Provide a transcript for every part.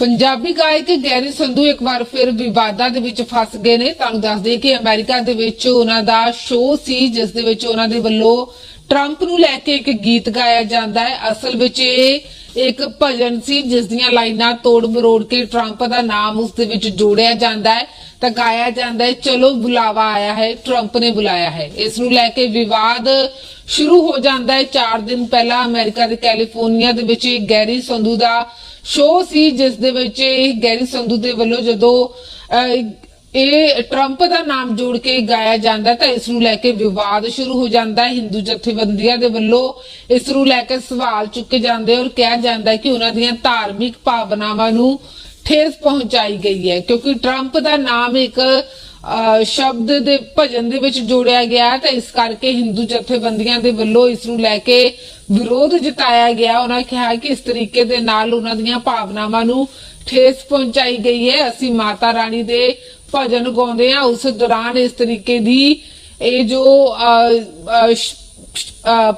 ਪੰਜਾਬੀ ਗਾਇਕ ਗੈਰੀ ਸੰਧੂ ਇੱਕ ਵਾਰ ਫਿਰ ਵਿਵਾਦਾਂ ਦੇ ਵਿੱਚ ਫਸ ਗਏ ਨੇ। ਤੁਹਾਨੂੰ ਦੱਸ ਦਈਏ ਕਿ ਅਮਰੀਕਾ ਦੇ ਵਿੱਚ ਉਹਨਾਂ ਦਾ ਸ਼ੋਅ ਸੀ, ਜਿਸ ਦੇ ਵਿੱਚ ਉਹਨਾਂ ਦੇ ਵੱਲੋਂ ਟਰੰਪ ਨੂੰ ਲੈ ਕੇ ਇੱਕ ਗੀਤ ਗਾਇਆ ਜਾਂਦਾ ਹੈ। ਅਸਲ ਵਿੱਚ ਇਹ ਇੱਕ ਭਜਨ ਸੀ, ਜਿਸ ਦੀਆਂ ਲਾਈਨਾਂ ਤੋੜ ਮਰੋੜ ਕੇ ਟਰੰਪ ਦਾ ਨਾਮ ਉਸ ਦੇ ਵਿੱਚ ਜੋੜਿਆ ਜਾਂਦਾ ਹੈ, ਤਾਂ ਗਾਇਆ ਜਾਂਦਾ ਹੈ, ਚਲੋ ਬੁਲਾਵਾ ਆਇਆ ਹੈ ਟਰੰਪ ਨੇ ਬੁਲਾਇਆ ਹੈ। ਇਸ ਨੂੰ ਲੈ ਕੇ ਵਿਵਾਦ ਸ਼ੁਰੂ ਹੋ ਜਾਂਦਾ ਹੈ। 4 ਦਿਨ ਪਹਿਲਾਂ ਅਮਰੀਕਾ ਦੇ ਕੈਲੀਫੋਰਨੀਆ ਦੇ ਵਿੱਚ ਇੱਕ ਗੈਰੀ ਸੰਧੂ ਦਾ ਸ਼ੋਅ ਸੀ, ਜਿਸ ਦੇ ਵਿੱਚ ਇਹ ਗੈਰੀ ਸੰਧੂ ਦੇ ਵੱਲੋਂ ਜਦੋਂ ਅਹ, ਇਹ ਟਰੰਪ ਦਾ ਨਾਮ ਜੋੜ ਕੇ ਗਾਇਆ ਜਾਂਦਾ ਤਾਂ ਇਸ ਨੂੰ ਲੈ ਕੇ ਵਿਵਾਦ ਸ਼ੁਰੂ ਹੋ ਜਾਂਦਾ ਹੈ। ਹਿੰਦੂ ਜਥੇਬੰਦੀਆਂ ਦੇ ਵੱਲੋਂ ਇਸ ਨੂੰ ਲੈ ਕੇ ਸਵਾਲ ਚੁੱਕੇ ਜਾਂਦੇ ਔਰ ਕਿਹਾ ਜਾਂਦਾ ਕਿ ਉਹਨਾਂ ਦੀਆਂ ਧਾਰਮਿਕ ਭਾਵਨਾਵਾਂ ਨੂੰ ਠੇਸ ਪਹੁੰਚਾਈ ਗਈ ਹੈ। ਕਿਉਂਕਿ ਟਰੰਪ ਦਾ ਨਾਮ ਇੱਕ ਸ਼ਬਦ ਦੇ ਭਜਨ ਦੇ ਵਿੱਚ ਜੋੜਿਆ ਗਿਆ ਹੈ ਤਾਂ ਇਸ ਕਰਕੇ ਹਿੰਦੂ ਜਥੇਬੰਦੀਆਂ ਦੇ ਵੱਲੋਂ ਇਸ ਨੂੰ ਲੈ ਕੇ ਵਿਰੋਧ ਜਤਾਇਆ ਗਿਆ। ਉਹਨਾਂ ਕਿਹਾ ਕਿ ਇਸ ਤਰੀਕੇ ਦੇ ਨਾਲ ਉਹਨਾਂ ਦੀਆਂ ਭਾਵਨਾਵਾਂ ਨੂੰ ਠੇਸ ਪਹੁੰਚਾਈ ਗਈ ਹੈ। ਅਸੀਂ ਮਾਤਾ ਰਾਣੀ ਦੇ ਭਜਨ ਗਾਉਂਦੇ ਆ ਉਸ ਦੌਰਾਨ ਇਸ ਤਰੀਕੇ ਦੀ ਇਹ ਜੋ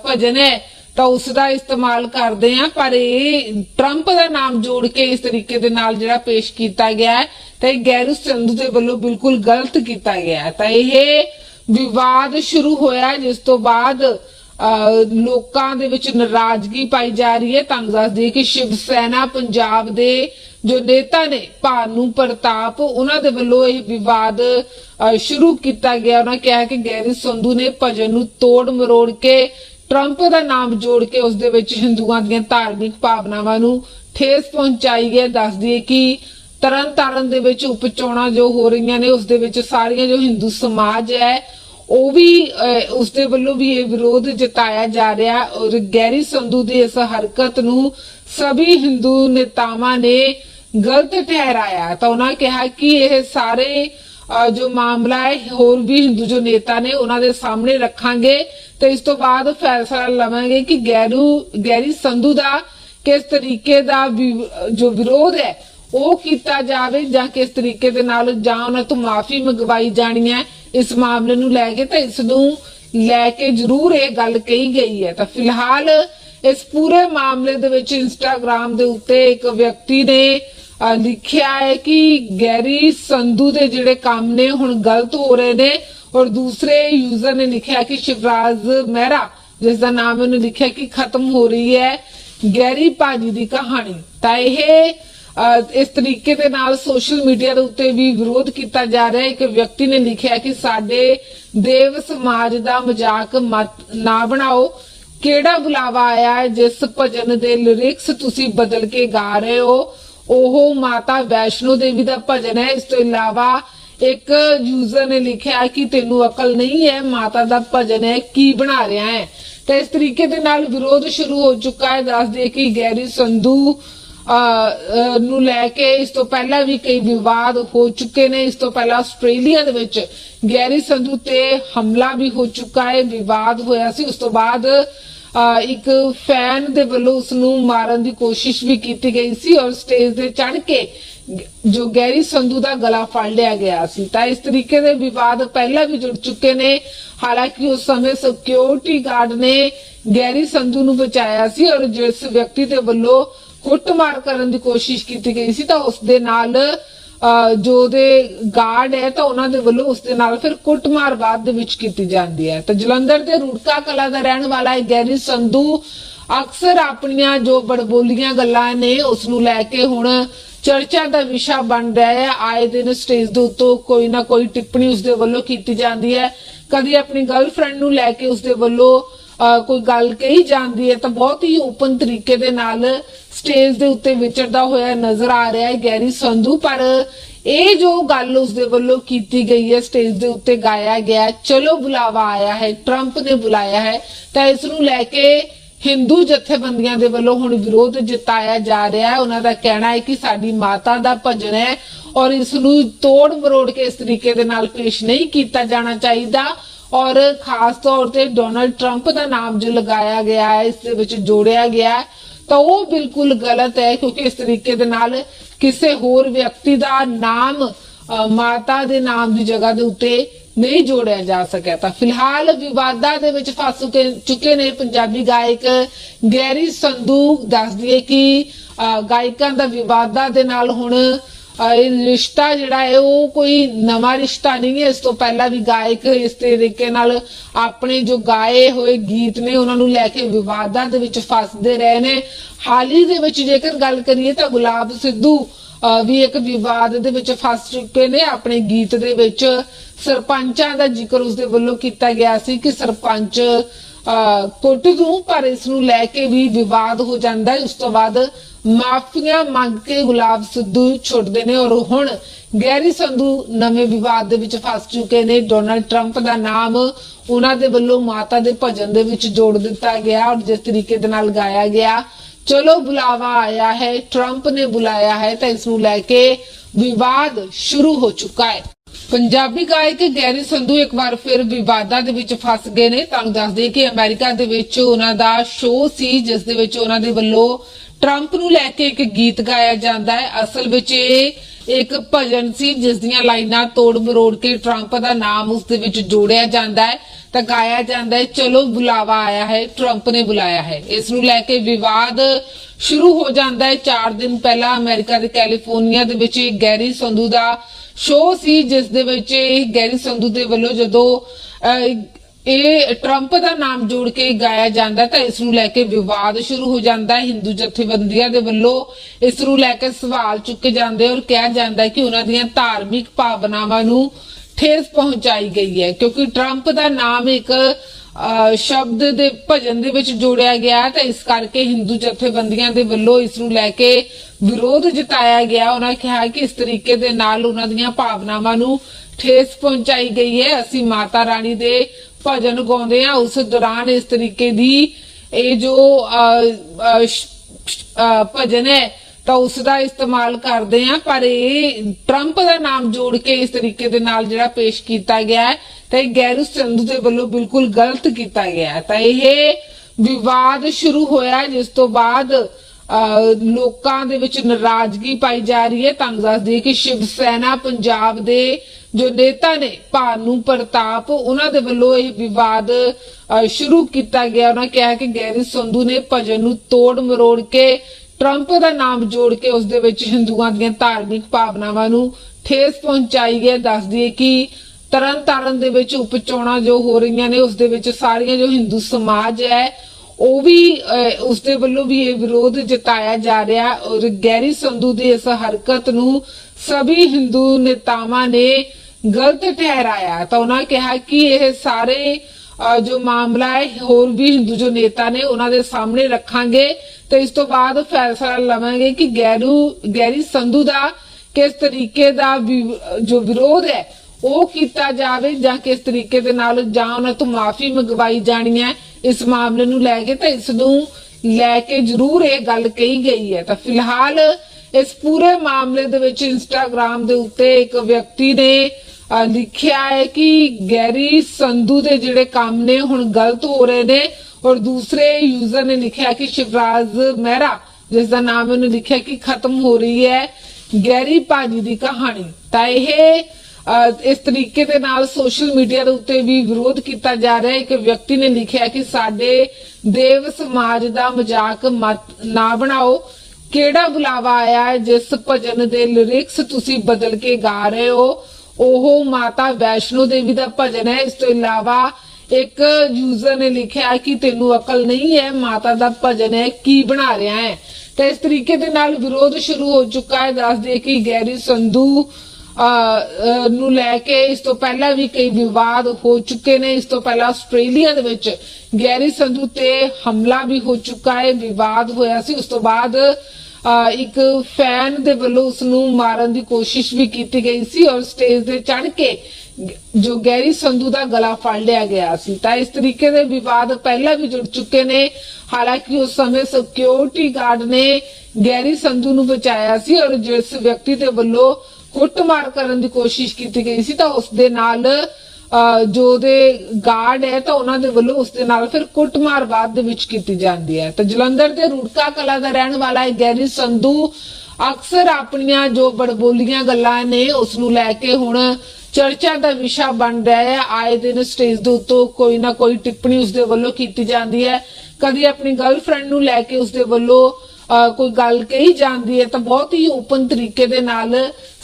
ਭਜਨ ਹੈ ਤਾਂ ਉਸ ਦਾ ਇਸਤੇਮਾਲ ਕਰਦੇ ਆ ਪਰ ਇਹ ਟਰੰਪ ਦਾ ਨਾਮ ਜੋੜ ਕੇ ਇਸ ਤਰੀਕੇ ਦੇ ਨਾਲ ਜਿਹੜਾ ਪੇਸ਼ ਕੀਤਾ ਗਿਆ ਹੈ ਤਾਂ ਇਹ ਗੈਰੂ ਸੰਧੂ ਦੇ ਵੱਲੋਂ ਬਿਲਕੁਲ ਗਲਤ ਕੀਤਾ ਗਿਆ ਹੈ। ਤਾਂ ਇਹ ਵਿਵਾਦ ਸ਼ੁਰੂ ਹੋਇਆ ਜਿਸ ਤੋਂ ਬਾਅਦ ਅਹ, ਲੋਕਾਂ ਦੇ ਵਿੱਚ ਨਾਰਾਜ਼ਗੀ ਪਾਈ ਜਾ ਰਹੀ ਹੈ। ਤੁਹਾਨੂੰ ਦੱਸ ਦਈਏ ਕਿ ਸ਼ਿਵ ਸੈਨਾ ਪੰਜਾਬ ਦੇ ਜੋ ਨੇਤਾ ਨੇ ਭਾਨੂ ਪ੍ਰਤਾਪ ਉਹਨਾਂ ਦੇ ਵੱਲੋਂ ਇਹ ਵਿਵਾਦ ਸ਼ੁਰੂ ਕੀਤਾ ਗਿਆ। ਉਹਨਾਂ ਕਿਹਾ ਕਿ ਗੈਰੀ ਸੰਧੂ ਨੇ ਭਜਨ ਨੂੰ ਤੋੜ ਮਰੋੜ ਕੇ ਟਰੰਪ ਦਾ ਨਾਮ ਜੋੜ ਕੇ ਉਸ ਦੇ ਵਿੱਚ ਹਿੰਦੂਆਂ ਦੀਆਂ ਧਾਰਮਿਕ ਭਾਵਨਾਵਾਂ ਨੂੰ ਠੇਸ ਪਹੁੰਚਾਈ ਹੈ। ਦੱਸ ਦਈਏ ਕਿ ਤਰਨ ਤਾਰਨ ਦੇ ਵਿੱਚ ਉਪਚੋਣਾਂ ਜੋ ਹੋ ਰਹੀਆਂ ਨੇ ਉਸ ਦੇ ਵਿੱਚ ਸਾਰੀਆਂ ਜੋ ਹਿੰਦੂ ਸਮਾਜ ਹੈ ਉਹ ਵੀ ਅਹ, ਉਸ ਦੇ ਵੱਲੋਂ ਵੀ ਇਹ ਵਿਰੋਧ ਜਤਾਇਆ ਜਾ ਰਿਹਾ। ਔਰ ਗੈਰੀ ਸੰਧੂ ਦੀ ਇਸ ਹਰਕਤ ਨੂੰ ਸਭੀ ਹਿੰਦੂ ਨੇਤਾਵਾਂ ਨੇ ਗਲਤ ਠਹਿਰਾਇਆ ਤਾਂ ਉਹਨਾਂ ਕਿਹਾ ਕਿ ਇਹ ਸਾਰੇ ਜੋ ਮਾਮਲਾ ਹੈ, ਹੋਰ ਵੀ ਹਿੰਦੂ ਜੋ ਨੇਤਾ ਨੇ ਉਹਨਾਂ ਦੇ ਸਾਹਮਣੇ ਰੱਖਾਂਗੇ ਤੇ ਇਸ ਤੋਂ ਬਾਅਦ ਫੈਸਲਾ ਲਵਾਂਗੇ ਕਿ ਗੈਰੂ, ਗੈਰੀ ਸੰਧੂ ਦਾ ਕਿਸ ਤਰੀਕੇ ਦਾ ਜੋ ਵਿਰੋਧ ਹੈ, ਉਹ ਕੀਤਾ ਜਾਵੇ ਜਾਂ ਕਿਸ ਤਰੀਕੇ ਦੇ ਨਾਲ ਜਾਂ ਉਹਨਾਂ ਤੋਂ ਮਾਫੀ ਮੰਗਵਾਈ ਜਾਣੀ ਹੈ, ਇਸ ਮਾਮਲੇ ਨੂੰ ਲੈ ਕੇ ਤਾਂ ਇਸ ਨੂੰ ਲੈ ਕੇ ਜ਼ਰੂਰ ਇਹ ਗੱਲ ਕਹੀ ਗਈ ਹੈ। ਤਾਂ ਫਿਲਹਾਲ ਇਸ ਪੂਰੇ ਮਾਮਲੇ ਦੇ ਵਿੱਚ ਇੰਸਟਾਗ੍ਰam ਦੇ ਉੱਤੇ ਇੱਕ ਵਿਅਕਤੀ ਨੇ ਲਿਖਿਆ ਹੈ ਕਿ ਗੈਰੀ ਸੰਧੂ ਦੇ ਜਿਹੜੇ ਕੰਮ ਨੇ ਹੁਣ ਗਲਤ ਹੋ ਰਹੇ ਨੇ ਔਰ ਦੂਸਰੇ ਯੂਜ਼ਰ ਨੇ ਲਿਖਿਆ ਕਿ ਸ਼ਿਵਰਾਜ ਮਹਿਰਾ, ਜਿਸ ਦਾ ਨਾਮ ਉਹਨੇ ਲਿਖਿਆ ਕਿ ਖਤਮ ਹੋ ਰਹੀ ਹੈ, ਗੈਰੀ ਭਾਜੀ ਦੀ ਕਹਾਣੀ। ਤਾਂ ਇਹ ਇਸ ਤਰੀਕੇ ਦੇ ਨਾਲ ਸੋਸ਼ਲ ਮੀਡੀਆ ਦੇ ਉੱਤੇ ਵੀ ਵਿਰੋਧ ਕੀਤਾ ਜਾ ਰਿਹਾ ਹੈ। ਇੱਕ ਵਿਅਕਤੀ ਨੇ ਲਿਖਿਆ ਕਿ ਸਾਡੇ ਦੇਵ ਸਮਾਜ ਦਾ ਮਜ਼ਾਕ ਮਤ ਨਾ ਬਣਾਓ। ਕਿਹੜਾ ਬੁਲਾਵਾ ਆਇਆ ਹੈ? ਜਿਸ ਭਜਨ ਦੇ ਲਿਰਿਕਸ ਤੁਸੀਂ ਬਦਲ ਕੇ ਗਾ ਰਹੇ ਹੋ? ਉਹ ਮਾਤਾ ਵੈਸ਼ਨੋ ਦੇਵੀ ਦਾ ਭਜਨ ਹੈ। ਇਸ ਤੋਂ ਇਲਾਵਾ ਇੱਕ ਯੂਜ਼ਰ ਨੇ ਲਿਖਿਆ ਕਿ ਤੈਨੂੰ ਅਕਲ ਨਹੀਂ ਹੈ, ਮਾਤਾ ਦਾ ਭਜਨ ਹੈ, ਕੀ ਬਣਾ ਰਿਹਾ ਹੈ? ਤਾਂ ਇਸ ਤਰੀਕੇ ਦੇ ਨਾਲ ਵਿਰੋਧ ਸ਼ੁਰੂ ਹੋ ਚੁੱਕਾ ਹੈ। ਦੱਸ ਦੇ ਕਿ ਗੈਰੀ ਸੰਧੂ ਨੂੰ ਲੈ ਕੇ ਇਸ ਤੋਂ ਪਹਿਲਾਂ ਵੀ ਕਈ ਵਿਵਾਦ ਹੋ ਚੁੱਕੇ ਨੇ। ਇਸ ਤੋਂ ਪਹਿਲਾਂ ਆਸਟ੍ਰੇਲੀਆ ਦੇ ਵਿੱਚ ਗੈਰੀ ਸੰਧੂ ਤੇ ਹਮਲਾ ਵੀ ਹੋ ਚੁੱਕਾ ਹੈ, ਵਿਵਾਦ ਹੋਇਆ ਸੀ। ਉਸ ਤੋਂ ਬਾਅਦ ਇੱਕ ਫੈਨ ਦੇ ਵੱਲੋਂ ਉਸ ਨੂੰ ਮਾਰਨ ਦੀ ਕੋਸ਼ਿਸ਼ ਵੀ ਕੀਤੀ ਗਈ ਸੀ ਔਰ ਸਟੇਜ ਤੇ ਚੜ੍ਹ ਕੇ ਜੋ ਗੈਰੀ ਸੰਧੂ ਦਾ ਗਲਾ ਫੜ ਲਿਆ ਗਿਆ ਸੀ। ਤਾਂ ਇਸ ਤਰੀਕੇ ਦੇ ਵਿਵਾਦ ਪਹਿਲਾਂ ਵੀ ਜੁੜ ਚੁੱਕੇ ਨੇ। ਹਾਲਾਂਕਿ ਉਸ ਸਮੇਂ ਸਿਕਿਉਰਿਟੀ ਗਾਰਡ ਨੇ ਗੈਰੀ ਸੰਧੂ ਨੂੰ ਬਚਾਇਆ ਸੀ ਔਰ ਜਿਸ ਵਿਅਕਤੀ ਦੇ ਵੱਲੋਂ ਕੁੱਟਮਾਰ ਕਰਨ ਦੀ ਕੋਸ਼ਿਸ਼ ਕੀਤੀ ਗਈ ਸੀ ਤਾਂ ਉਸ ਦੇ ਨਾਲ ਜੋ ਦੇ ਗਾਰਡ ਹੈ ਤਾਂ ਉਹਨਾਂ ਦੇ ਵੱਲੋਂ ਉਸ ਦੇ ਨਾਲ ਫਿਰ ਕੁੱਟਮਾਰ ਬਾਅਦ ਦੇ ਵਿੱਚ ਕੀਤੀ ਜਾਂਦੀ ਹੈ। ਤਾਂ ਜਲੰਧਰ ਦੇ ਰੂੜਕਾ ਕਲਾ ਦਾ ਰਹਿਣ ਵਾਲਾ ਗੈਰੀ ਸੰਧੂ ਅਕਸਰ ਆਪਣੀਆਂ ਜੋ ਬੜਬੋਲੀਆਂ ਗੱਲਾਂ ਨੇ ਉਸ ਨੂੰ ਲੈ ਕੇ ਹੁਣ ਚਰਚਾ ਦਾ ਵਿਸ਼ਾ ਬਣ ਰਿਹਾ ਹੈ। ਆਏ ਦਿਨ ਸਟੇਜ ਦੇ ਉੱਤੋਂ ਕੋਈ ਨਾ ਕੋਈ ਟਿੱਪਣੀ ਉਸ ਦੇ ਵੱਲੋਂ ਕੀਤੀ ਜਾਂਦੀ ਹੈ। ਕਦੀ ਆਪਣੀ ਗਰਲਫ੍ਰੈਂਡ ਨੂੰ ਲੈ ਕੇ ਉਸ ਦੇ ਵੱਲੋਂ ਕੋਈ ਗੱਲ ਕਹੀ ਜਾਂਦੀ ਹੈ ਤਾਂ ਬਹੁਤ ਹੀ ਓਪਨ ਤਰੀਕੇ ਦੇ ਨਾਲ ਸਟੇਜ ਦੇ ਉੱਤੇ ਵਿਚਰਦਾ ਹੋਇਆ ਨਜ਼ਰ ਆ ਰਿਹਾ ਹੈ ਗੈਰੀ ਸੰਧੂ, ਪਰ ਇਹ ਜੋ ਗੱਲ ਉਸ ਦੇ ਵੱਲੋਂ ਕੀਤੀ ਗਈ ਹੈ, ਸਟੇਜ ਦੇ ਉੱਤੇ ਗਾਇਆ ਗਿਆ, ਚਲੋ ਬੁਲਾਵਾ ਆਇਆ ਹੈ, ਟਰੰਪ ਨੇ ਬੁਲਾਇਆ ਹੈ, ਤਾਂ ਇਸ ਨੂੰ ਲੈ ਕੇ ਹਿੰਦੂ ਜਥੇਬੰਦੀਆਂ ਦੇ ਵੱਲੋਂ ਹੁਣ ਵਿਰੋਧ ਜਤਾਇਆ ਜਾ ਰਿਹਾ ਹੈ। ਉਹਨਾਂ ਦਾ ਕਹਿਣਾ ਹੈ ਕਿ ਸਾਡੀ ਮਾਤਾ ਦਾ ਭਜਨ ਹੈ ਔਰ ਇਸ ਨੂੰ ਤੋੜ ਮਰੋੜ ਕੇ ਇਸ ਤਰੀਕੇ ਦੇ ਨਾਲ ਪੇਸ਼ ਨਹੀਂ ਕੀਤਾ ਜਾਣਾ ਚਾਹੀਦਾ। ਔਰ ਖਾਸ ਤੌਰ ਤੇ ਡੋਨਲਡ ਟਰੰਪ ਦਾ ਨਾਮ ਜੋ ਲਗਾਇਆ ਗਿਆ ਹੈ, ਇਸ ਦੇ ਵਿੱਚ ਜੋੜਿਆ ਗਿਆ ਹੈ, ਤਾਂ ਉਹ ਬਿਲਕੁਲ ਗਲਤ ਹੈ, ਕਿਉਂਕਿ ਇਸ ਤਰੀਕੇ ਦੇ ਨਾਲ ਕਿਸੇ ਹੋਰ ਵਿਅਕਤੀ ਦਾ ਨਾਮ ਮਾਤਾ ਦੇ ਨਾਮ ਦੀ ਜਗ੍ਹਾ ਦੇ ਉੱਤੇ ਨਹੀਂ ਜੋੜਿਆ ਜਾ ਸਕਿਆ। ਤਾਂ ਫਿਲਹਾਲ ਵਿਵਾਦਾਂ ਦੇ ਵਿੱਚ ਫਸ ਚੁੱਕੇ ਚੁੱਕੇ ਨੇ ਪੰਜਾਬੀ ਗਾਇਕ ਗੈਰੀ ਸੰਧੂ। ਦੱਸਦੀ ਦਈਏ ਕਿ ਗਾਇਕਾਂ ਦਾ ਵਿਵਾਦਾਂ ਦੇ ਨਾਲ ਹੁਣ ਰਿਸ਼ਤਾ ਜਿਹੜਾ ਹੈ, ਉਹ ਕੋਈ ਨਵਾਂ ਰਿਸ਼ਤਾ ਨਹੀਂ ਹੈ। ਇਸ ਤੋਂ ਪਹਿਲਾਂ ਵੀ ਗਾਇਕ ਇਸ ਤਰੀਕੇ ਨਾਲ ਆਪਣੇ ਜੋ ਗਾਏ ਹੋਏ ਗੀਤ ਨੇ, ਉਹਨਾਂ ਨੂੰ ਲੈ ਕੇ ਵਿਵਾਦਾਂ ਦੇ ਵਿੱਚ ਫਸਦੇ ਰਹੇ ਨੇ। ਹਾਲ ਹੀ ਦੇ ਵਿੱਚ ਜੇਕਰ ਗੱਲ ਕਰੀਏ ਤਾਂ ਗੁਲਾਬ ਸਿੱਧੂ ਵੀ ਇੱਕ ਵਿਵਾਦ ਦੇ ਵਿੱਚ ਫਸ ਚੁੱਕੇ ਨੇ। ਆਪਣੇ ਗੀਤ ਦੇ ਵਿੱਚ ਸਰਪੰਚਾਂ ਦਾ ਜ਼ਿਕਰ ਉਸਦੇ ਵੱਲੋਂ ਕੀਤਾ ਗਿਆ ਸੀ ਕਿ ਸਰਪੰਚ ਅਹ, ਕੁੱਟ ਪਰ ਇਸ ਨੂੰ ਲੈ ਕੇ ਵੀ ਵਿਵਾਦ ਹੋ ਜਾਂਦਾ ਹੈ। ਉਸ ਤੋਂ ਬਾਅਦ ਮਾਫੀਆਂ ਮੰਗ ਕੇ ਗੁਲਾਬ ਸਿੱਧੂ ਛੁੱਟਦੇ ਨੇ ਔਰ ਹੁਣ ਗੈਰੀ ਸੰਧੂ ਨਵੇਂ ਵਿਵਾਦ ਦੇ ਵਿੱਚ ਫਸ ਚੁੱਕੇ ਨੇ। ਡੋਨਲਡ ਟਰੰਪ ਦਾ ਨਾਮ ਉਹਨਾਂ ਦੇ ਵੱਲੋਂ ਮਾਤਾ ਦੇ ਭਜਨ ਦੇ ਵਿੱਚ ਜੋੜ ਦਿੱਤਾ ਗਿਆ ਔਰ ਜਿਸ ਤਰੀਕੇ ਦੇ ਨਾਲ ਗਾਇਆ ਗਿਆ ਚਲੋ ਬੁਲਾਵਾ ਆਇਆ ਹੈ ਟਰੰਪ ਨੇ ਬੁਲਾਇਆ ਹੈ ਤਾਂ ਇਸ ਨੂੰ ਲੈ ਕੇ ਵਿਵਾਦ ਸ਼ੁਰੂ ਹੋ ਚੁੱਕਾ ਹੈ। ਪੰਜਾਬੀ ਗਾਇਕ ਗੈਰੀ ਸੰਧੂ ਇੱਕ ਵਾਰ ਫਿਰ ਵਿਵਾਦਾਂ ਦੇ ਵਿੱਚ ਫਸ ਗਏ ਨੇ। ਤੁਹਾਨੂੰ ਦੱਸ ਦਈਏ ਕਿ ਅਮਰੀਕਾ ਦੇ ਵਿੱਚ ਉਹਨਾਂ ਦਾ ਸ਼ੋਅ ਸੀ, ਜਿਸ ਦੇ ਵਿੱਚ ਉਹਨਾਂ ਦੇ ਵੱਲੋਂ ਟਰੰਪ ਨੂੰ ਲੈ ਕੇ ਇੱਕ ਗੀਤ ਗਾਇਆ ਜਾਂਦਾ ਹੈ। ਅਸਲ ਵਿੱਚ ਇਹ ਇੱਕ ਭਜਨ ਸੀ, ਜਿਸ ਦੀਆਂ ਲਾਈਨਾਂ ਤੋੜ ਮਰੋੜ ਕੇ ਟਰੰਪ ਦਾ ਨਾਮ ਉਸ ਦੇ ਵਿੱਚ ਜੋੜਿਆ ਜਾਂਦਾ ਹੈ। ਤਾਂ ਗਾਇਆ ਜਾਂਦਾ ਹੈ, ਚਲੋ ਬੁਲਾਵਾ ਆਇਆ ਹੈ, ਟਰੰਪ ਨੇ ਬੁਲਾਇਆ ਹੈ। ਇਸ ਨੂੰ ਲੈ ਕੇ ਵਿਵਾਦ ਸ਼ੁਰੂ ਹੋ ਜਾਂਦਾ ਹੈ। 4 ਦਿਨ ਪਹਿਲਾਂ ਅਮਰੀਕਾ ਦੇ ਕੈਲੀਫੋਰਨੀਆ ਦੇ ਵਿੱਚ ਇੱਕ ਗੈਰੀ ਸੰਧੂ ਦਾ ਸ਼ੋਅ ਸੀ ਜਿਸ ਦੇ ਵਿੱਚ ਇਹ ਗੈਰੀ ਸੰਧੂ ਦੇ ਵੱਲੋਂ ਜਦੋਂ ਇਹ ਟਰੰਪ ਦਾ ਨਾਮ ਜੋੜ ਕੇ ਗਾਇਆ ਜਾਂਦਾ ਤਾਂ ਇਸ ਨੂੰ ਲੈ ਕੇ ਵਿਵਾਦ ਸ਼ੁਰੂ ਹੋ ਜਾਂਦਾ ਹੈ। ਹਿੰਦੂ ਜਥੇਬੰਦੀਆਂ ਦੇ ਵੱਲੋਂ ਇਸ ਨੂੰ ਲੈ ਕੇ ਸਵਾਲ ਚੁੱਕੇ ਜਾਂਦੇ ਔਰ ਕਿਹਾ ਜਾਂਦਾ ਹੈ ਕਿ ਉਹਨਾਂ ਦੀਆਂ ਧਾਰਮਿਕ ਭਾਵਨਾਵਾਂ ਨੂੰ ਠੇਸ ਪਹੁੰਚਾਈ ਗਈ ਹੈ। ਕਿਉਂਕਿ ਟਰੰਪ ਦਾ ਨਾਮ ਇੱਕ ਸ਼ਬਦ ਦੇ ਭਜਨ ਦੇ ਵਿੱਚ ਜੋੜਿਆ ਗਿਆ ਤਾਂ ਇਸ ਕਰਕੇ ਹਿੰਦੂ ਜਥੇਬੰਦੀਆਂ ਦੇ ਵੱਲੋਂ ਇਸ ਨੂੰ ਲੈ ਕੇ ਵਿਰੋਧ ਜਤਾਇਆ ਗਿਆ। ਉਹਨਾਂ ਕਿਹਾ ਕਿ ਇਸ ਤਰੀਕੇ ਦੇ ਨਾਲ ਉਹਨਾਂ ਦੀਆਂ ਭਾਵਨਾਵਾਂ ਨੂੰ ਠੇਸ ਪਹੁੰਚਾਈ ਗਈ ਹੈ। ਅਸੀਂ ਮਾਤਾ ਰਾਣੀ ਦੇ ਭਜਨ ਗਾਉਂਦੇ ਆ ਉਸ ਦੌਰਾਨ ਇਸ ਤਰੀਕੇ ਦੀ ਇਹ ਜੋ ਅਹ, ਭਜਨ ਹੈ ਤਾਂ ਉਸ ਦਾ ਇਸਤੇਮਾਲ ਕਰਦੇ ਆ ਪਰ ਇਹ ਟਰੰਪ ਦਾ ਨਾਮ ਜੋੜ ਕੇ ਇਸ ਤਰੀਕੇ ਦੇ ਨਾਲ ਜਿਹੜਾ ਪੇਸ਼ ਕੀਤਾ ਗਿਆ ਹੈ ਤਾਂ ਇਹ ਗੈਰੂ ਦੇ ਵੱਲੋਂ ਬਿਲਕੁਲ ਗਲਤ ਕੀਤਾ ਗਿਆ ਤਾਂ ਇਹ ਵਿਵਾਦ ਸ਼ੁਰੂ ਹੋਇਆ ਜਿਸ ਤੋਂ ਬਾਅਦ ਲੋਕਾਂ ਦੇ ਵਿੱਚ ਨਾਰਾਜ਼ਗੀ ਪਾਈ ਜਾ ਰਹੀ ਹੈ। ਤੁਹਾਨੂੰ ਦੱਸ ਦਈਏ ਕਿ ਸ਼ਿਵ ਸੈਨਾ ਪੰਜਾਬ ਦੇ ਜੋ ਨੇਤਾ ਨੇ, ਭਾਨੂ ਪ੍ਰਤਾਪ, ਉਹਨਾਂ ਦੇ ਵੱਲੋਂ ਇਹ ਵਿਵਾਦ ਸ਼ੁਰੂ ਕੀਤਾ ਗਿਆ। ਉਹਨਾਂ ਕਿਹਾ ਕਿ ਗੈਰੀ ਸੰਧੂ ਨੇ ਭਜਨ ਨੂੰ ਤੋੜ ਮਰੋੜ ਕੇ ਟਰੰਪ ਦਾ ਨਾਮ ਜੋੜ ਕੇ ਉਸ ਦੇ ਵਿੱਚ ਹਿੰਦੂਆਂ ਦੀਆਂ ਧਾਰਮਿਕ ਭਾਵਨਾਵਾਂ ਨੂੰ ਠੇਸ ਪਹੁੰਚਾਈ ਹੈ। ਦੱਸ ਦਈਏ ਕਿ ਤਰਨ ਤਾਰਨ ਦੇ ਵਿੱਚ ਉਪਚੋਣਾਂ ਜੋ ਹੋ ਰਹੀਆਂ ਨੇ, ਉਸ ਦੇ ਵਿੱਚ ਸਾਰੀਆਂ ਜੋ ਹਿੰਦੂ ਸਮਾਜ ਹੈ, ਉਹ ਵੀ ਉਸ ਦੇ ਵੱਲੋਂ ਵੀ ਇਹ ਵਿਰੋਧ ਜਤਾਇਆ ਜਾ ਰਿਹਾ। ਔਰ ਗੈਰੀ ਸੰਧੂ ਦੀ ਇਸ ਹਰਕਤ ਨੂੰ ਸਭੀ ਹਿੰਦੂ ਨੇਤਾਵਾਂ ਨੇ ਗਲਤ ਠਹਿਰਾਇਆ। ਤਾਂ ਉਹਨਾਂ ਕਿਹਾ ਕਿ ਇਹ ਸਾਰੇ ਜੋ ਮਾਮਲਾ ਹੈ, ਹੋਰ ਵੀ ਹਿੰਦੂ ਜੋ ਨੇਤਾ ਨੇ, ਉਹਨਾਂ ਦੇ ਸਾਹਮਣੇ ਰੱਖਾਂਗੇ। ਤੇ ਇਸ ਤੋਂ ਬਾਅਦ ਫੈਸਲਾ ਲਵਾਂਗੇ ਕਿ ਗੈਰੂ ਗੈਰੀ ਸੰਧੂ ਦਾ ਕਿਸ ਤਰੀਕੇ ਦਾ ਜੋ ਵਿਰੋਧ ਹੈ ਉਹ ਕੀਤਾ ਜਾਵੇ ਜਾਂ ਕਿਸ ਤਰੀਕੇ ਦੇ ਨਾਲ ਜਾਂ ਉਹਨਾਂ ਤੋਂ ਮਾਫੀ ਮੰਗਵਾਈ ਜਾਣੀ ਹੈ, ਇਸ ਮਾਮਲੇ ਨੂੰ ਲੈ ਕੇ ਤਾਂ ਇਸ ਨੂੰ ਲੈ ਕੇ ਜ਼ਰੂਰ ਇਹ ਗੱਲ ਕਹੀ ਗਈ ਹੈ। ਤਾਂ ਫਿਲਹਾਲ ਇਸ ਪੂਰੇ ਮਾਮਲੇ ਦੇ ਵਿੱਚ ਇੰਸਟਾਗ੍ਰam ਦੇ ਉੱਤੇ ਇੱਕ ਵਿਅਕਤੀ ਨੇ ਲਿਖਿਆ ਹੈ ਕਿ ਗੈਰੀ ਸੰਧੂ ਦੇ ਜਿਹੜੇ ਕੰਮ ਨੇ ਹੁਣ ਗਲਤ ਹੋ ਰਹੇ ਨੇ ਔਰ ਦੂਸਰੇ ਯੂਜ਼ਰ ਨੇ ਲਿਖਿਆ ਕਿ ਸ਼ਿਵਰਾਜ ਮਹਿਰਾ, ਜਿਸ ਦਾ ਨਾਮ ਉਹਨੇ ਲਿਖਿਆ ਕਿ ਖਤਮ ਹੋ ਰਹੀ ਹੈ, ਗੈਰੀ ਭਾਜੀ ਦੀ ਕਹਾਣੀ। ਤਾਂ ਇਹ ਇਸ ਤਰੀਕੇ ਦੇ ਨਾਲ ਸੋਸ਼ਲ ਮੀਡੀਆ ਦੇ ਉੱਤੇ ਵੀ ਵਿਰੋਧ ਕੀਤਾ ਜਾ ਰਿਹਾ ਹੈ। ਇੱਕ ਵਿਅਕਤੀ ਨੇ ਲਿਖਿਆ ਕਿ ਸਾਡੇ ਦੇਵ ਸਮਾਜ ਦਾ ਮਜ਼ਾਕ ਨਾ ਬਣਾਓ। ਕਿਹੜਾ ਬੁਲਾਵਾ ਆਇਆ ਹੈ? ਜਿਸ ਭਜਨ ਦੇ ਲਿਰਿਕਸ ਤੁਸੀਂ ਬਦਲ ਕੇ ਗਾ ਰਹੇ ਹੋ, ਉਹ ਮਾਤਾ ਵੈਸ਼ਨੋ ਦੇਵੀ ਦਾ ਭਜਨ ਹੈ। ਇਸ ਤੋਂ ਇਲਾਵਾ ਇੱਕ ਯੂਜ਼ਰ ਨੇ ਲਿਖਿਆ ਕਿ ਤੈਨੂੰ ਅਕਲ ਨਹੀਂ ਹੈ, ਮਾਤਾ ਦਾ ਭਜਨ ਹੈ, ਕੀ ਬਣਾ ਰਿਹਾ ਹੈ? ਤੇ ਇਸ ਤਰੀਕੇ ਦੇ ਨਾਲ ਵਿਰੋਧ ਸ਼ੁਰੂ ਹੋ ਚੁੱਕਾ ਹੈ। ਦੱਸ ਦੇ ਕਿ ਗੈਰੀ ਸੰਧੂ ਨੂੰ ਲੈ ਕੇ ਇਸ ਤੋਂ ਪਹਿਲਾਂ ਵੀ ਕਈ ਵਿਵਾਦ ਹੋ ਚੁੱਕੇ ਨੇ। ਇਸ ਤੋਂ ਪਹਿਲਾਂ ਆਸਟ੍ਰੇਲੀਆ ਦੇ ਵਿੱਚ ਗੈਰੀ ਸੰਧੂ ਤੇ ਹਮਲਾ ਵੀ ਹੋ ਚੁੱਕਾ ਹੈ, ਵਿਵਾਦ ਹੋਇਆ ਸੀ। ਉਸ ਤੋਂ ਬਾਅਦ ਇੱਕ ਫੈਨ ਦੇ ਵੱਲੋਂ ਉਸ ਨੂੰ ਮਾਰਨ ਦੀ ਕੋਸ਼ਿਸ਼ ਵੀ ਕੀਤੀ ਗਈ ਸੀ ਔਰ ਸਟੇਜ ਤੇ ਚੜ ਕੇ ਜੋ ਗੈਰੀ ਸੰਧੂ ਦਾ ਗਲਾ ਫੜ ਲਿਆ ਗਿਆ ਸੀ। ਤਾਂ ਇਸ ਤਰੀਕੇ ਦੇ ਵਿਵਾਦ ਪਹਿਲਾਂ ਵੀ ਜੁੜ ਚੁੱਕੇ ਨੇ। ਹਾਲਾਂਕਿ ਉਸ ਸਮੇਂ ਸਿਕਿਉਰਿਟੀ ਗਾਰਡ ਨੇ ਗੈਰੀ ਸੰਧੂ ਨੂੰ ਬਚਾਇਆ ਸੀ ਔਰ ਜਿਸ ਵਿਅਕਤੀ ਦੇ ਵੱਲੋਂ ਕੁੱਟਮਾਰ ਕਰਨ ਦੀ ਕੋਸ਼ਿਸ਼ ਕੀਤੀ ਗਈ ਸੀ ਤਾਂ ਉਸ ਦੇ ਨਾਲ ਜੋ ਦੇ ਗਾਰਡ ਹੈ ਤਾਂ ਉਹਨਾਂ ਦੇ ਵੱਲੋਂ ਉਸ ਦੇ ਨਾਲ ਫਿਰ ਕੁੱਟਮਾਰ ਬਾਅਦ ਦੇ ਵਿੱਚ ਕੀਤੀ ਜਾਂਦੀ ਹੈ। ਤਾਂ ਜਲੰਧਰ ਦੇ ਰੁੜਕਾ ਕਲਾ ਦਾ ਰਹਿਣ ਵਾਲਾ ਗੈਰੀ ਸੰਧੂ। ਅਕਸਰ ਆਪਣੀਆਂ ਜੋ ਬੜਬੋਲੀਆਂ ਗੱਲਾਂ ਨੇ, ਉਸ ਨੂੰ ਲੈ ਕੇ ਹੁਣ ਚਰਚਾ ਦਾ ਵਿਸ਼ਾ ਬਣ ਰਿਹਾ ਹੈ। ਆਏ ਦਿਨ ਸਟੇਜ ਦੇ ਉੱਤੋਂ ਕੋਈ ਨਾ ਕੋਈ ਟਿੱਪਣੀ ਉਸ ਦੇ ਵੱਲੋਂ ਕੀਤੀ ਜਾਂਦੀ ਹੈ। ਕਦੀ ਆਪਣੀ ਗਰਲਫ੍ਰੈਂਡ ਨੂੰ ਲੈ ਕੇ ਉਸ ਦੇ ਵੱਲੋਂ ਕੋਈ ਗੱਲ ਕਹੀ ਜਾਂਦੀ ਹੈ ਤਾਂ ਬਹੁਤ ਹੀ ਓਪਨ ਤਰੀਕੇ ਦੇ ਨਾਲ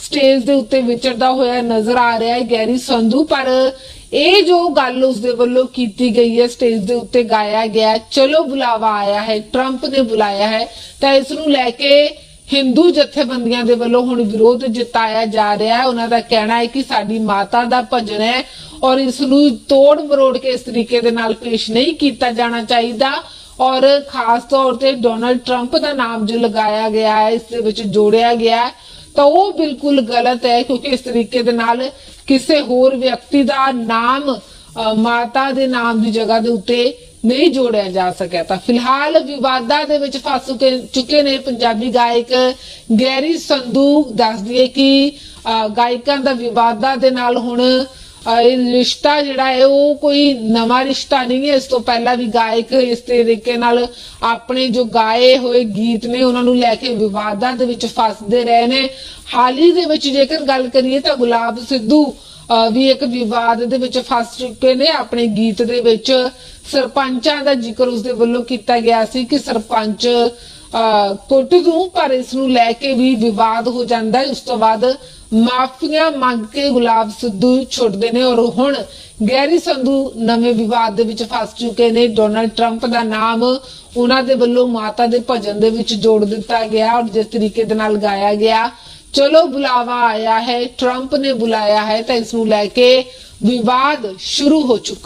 ਸਟੇਜ ਦੇ ਉੱਤੇ ਵਿਚਰਦਾ ਹੋਇਆ ਨਜ਼ਰ ਆ ਰਿਹਾ ਹੈ ਗੈਰੀ ਸੰਧੂ, ਪਰ ਇਹ ਜੋ ਗੱਲ ਉਸ ਦੇ ਵੱਲੋਂ ਕੀਤੀ ਗਈ ਹੈ ਸਟੇਜ ਦੇ ਉੱਤੇ ਗਾਇਆ ਗਿਆ ਚਲੋ ਬੁਲਾਵਾ ਆਇਆ ਹੈ ਟਰੰਪ ਨੇ ਬੁਲਾਇਆ ਹੈ, ਤਾਂ ਇਸ ਨੂੰ ਲੈ ਕੇ ਹਿੰਦੂ ਜਥੇਬੰਦੀਆਂ ਦੇ ਵੱਲੋਂ ਹੁਣ ਵਿਰੋਧ ਜਤਾਇਆ ਜਾ ਰਿਹਾ ਹੈ। ਉਹਨਾਂ ਦਾ ਕਹਿਣਾ ਹੈ ਕਿ ਸਾਡੀ ਮਾਤਾ ਦਾ ਭਜਨ ਹੈ ਔਰ ਇਸ ਨੂੰ ਤੋੜ ਮਰੋੜ ਕੇ ਇਸ ਤਰੀਕੇ ਦੇ ਨਾਲ ਪੇਸ਼ ਨਹੀਂ ਕੀਤਾ ਜਾਣਾ ਚਾਹੀਦਾ। ਔਰ ਖਾਸ ਤੌਰ ਤੇ ਡੋਨਲਡ ਟਰੰਪ ਦਾ ਨਾਮ ਜੋ ਲਗਾਇਆ ਗਿਆ ਹੈ, ਇਸ ਦੇ ਵਿੱਚ ਜੋੜਿਆ ਗਿਆ ਹੈ, ਤਾਂ ਉਹ ਬਿਲਕੁਲ ਗਲਤ ਹੈ, ਕਿਉਂਕਿ ਇਸ ਤਰੀਕੇ ਦੇ ਨਾਲ ਕਿਸੇ ਹੋਰ ਵਿਅਕਤੀ ਦਾ ਨਾਮ ਮਾਤਾ ਦੇ ਨਾਮ ਦੀ ਜਗ੍ਹਾ ਦੇ ਉੱਤੇ ਨਹੀਂ ਜੋੜਿਆ ਜਾ ਸਕਿਆ। ਤਾਂ ਫਿਲਹਾਲ ਵਿਵਾਦਾਂ ਦੇ ਵਿੱਚ ਫਸ ਚੁੱਕੇ ਚੁੱਕੇ ਨੇ ਪੰਜਾਬੀ ਗਾਇਕ ਗੈਰੀ ਸੰਧੂ। ਦੱਸਦੀ ਹੈ ਕਿ ਗਾਇਕਾਂ ਦਾ ਵਿਵਾਦਾਂ ਦੇ ਨਾਲ ਹੁਣ ਰਿਸ਼ਤਾ ਜਿਹੜਾ ਹੈ ਉਹ ਕੋਈ ਨਵਾਂ ਰਿਸ਼ਤਾ ਨਹੀਂ ਹੈ। ਇਸ ਤੋਂ ਪਹਿਲਾਂ ਵੀ ਗਾਇਕ ਇਸ ਤਰੀਕੇ ਨਾਲ ਆਪਣੇ ਜੋ ਗਾਏ ਹੋਏ ਗੀਤ ਨੇ ਉਹਨਾਂ ਨੂੰ ਲੈ ਕੇ ਵਿਵਾਦਾਂ ਦੇ ਵਿੱਚ ਫਸਦੇ ਰਹੇ ਨੇ। ਹਾਲ ਹੀ ਦੇ ਵਿੱਚ ਜੇਕਰ ਗੱਲ ਕਰੀਏ ਤਾਂ ਗੁਲਾਬ ਸਿੱਧੂ ਵੀ ਇੱਕ ਵਿਵਾਦ ਦੇ ਵਿੱਚ ਫਸ ਚੁੱਕੇ ਨੇ। ਆਪਣੇ ਗੀਤ ਦੇ ਵਿੱਚ ਸਰਪੰਚਾਂ ਦਾ ਜ਼ਿਕਰ ਉਸਦੇ ਵੱਲੋਂ ਕੀਤਾ ਗਿਆ ਸੀ ਕਿ ਸਰਪੰਚ ਅ, ਕੁੱਟ ਦੂੰ ਪਰ ਇਸ ਨੂੰ ਲੈ ਕੇ ਵੀ ਵਿਵਾਦ ਹੋ ਜਾਂਦਾ ਹੈ। ਉਸ ਤੋਂ ਬਾਅਦ ਮਾਫੀਆਂ ਮੰਗ ਕੇ ਗੁਲਾਬ ਸਿੱਧੂ ਛੁੱਟਦੇ ਨੇ ਔਰ ਹੁਣ ਗੈਰੀ ਸੰਧੂ ਨਵੇਂ ਵਿਵਾਦ ਦੇ ਵਿੱਚ ਫਸ ਚੁੱਕੇ ਨੇ। ਡੋਨਲਡ ਟਰੰਪ ਦਾ ਨਾਮ ਉਹਨਾਂ ਦੇ ਵੱਲੋਂ ਮਾਤਾ ਦੇ ਭਜਨ ਦੇ ਵਿੱਚ ਜੋੜ ਦਿੱਤਾ ਗਿਆ ਔਰ ਜਿਸ ਤਰੀਕੇ ਦੇ ਨਾਲ ਗਾਇਆ ਗਿਆ। ਚਲੋ ਬੁਲਾਵਾ ਆਇਆ ਹੈ ਟਰੰਪ ਨੇ ਬੁਲਾਇਆ ਹੈ ਤਾਂ ਇਸ ਨੂੰ ਲੈ ਕੇ ਵਿਵਾਦ ਸ਼ੁਰੂ ਹੋ ਚੁੱਕਾ